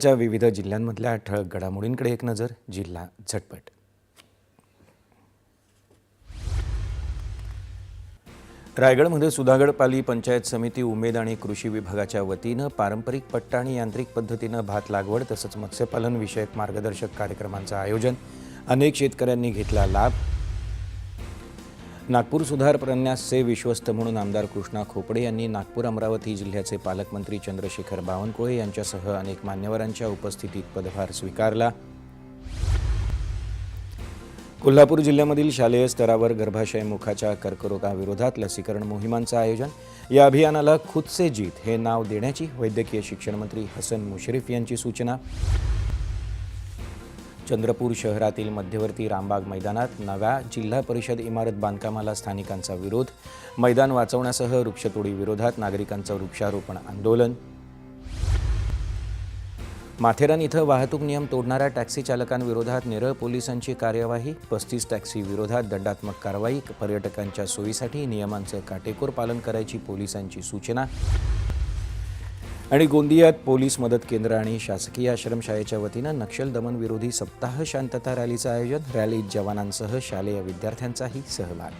च्या विविध जिल्ह्यांमधल्या ठळक घडामोडींकडे एक नजर जिल्हा झटपट. रायगडमध्ये सुधागड पाली पंचायत समिती उमेद आणि कृषी विभागाच्या वतीनं पारंपरिक पट्टा आणि यांत्रिक पद्धतीनं भात लागवड तसंच मत्स्यपालन विषयक मार्गदर्शक कार्यक्रमांचं आयोजन अनेक शेतकऱ्यांनी घेतला लाभ. नागपूर सुधार प्रन्यासचे विश्वस्त म्हणून आमदार कृष्णा खोपडे यांनी नागपूर अमरावती जिल्ह्याचे पालकमंत्री चंद्रशेखर बावनकुळे यांच्यासह अनेक मान्यवरांच्या उपस्थितीत पदभार स्वीकारला. कोल्हापूर जिल्ह्यामधील शालेय स्तरावर गर्भाशय मुखाच्या कर्करोगाविरोधात लसीकरण मोहिमांचं आयोजन. या अभियानाला खुदसे जीत हे नाव देण्याची वैद्यकीय शिक्षण मंत्री हसन मुश्रीफ यांची सूचना. चंद्रपूर शहरातील मध्यवर्ती रामबाग मैदानात नव्या जिल्हा परिषद इमारत बांधकामाला स्थानिकांचा विरोध. मैदान वाचवण्यासह वृक्षतोडी विरोधात नागरिकांचं वृक्षारोपण आंदोलन. माथेरान इथं वाहतूक नियम तोडणाऱ्या टॅक्सी चालकांविरोधात नेरळ पोलिसांची कार्यवाही. पस्तीस टॅक्सी विरोधात दंडात्मक कारवाई. पर्यटकांच्या सोयीसाठी नियमांचं काटेकोर पालन करायची पोलिसांची सूचना. आणि गोंदियात पोलीस मदत केंद्र आणि शासकीय आश्रमशाळेच्या वतीनं नक्षल दमन विरोधी सप्ताह शांतता रॅलीचं आयोजन रॅलीत जवानांसह शालेय विद्यार्थ्यांचाही सहभाग.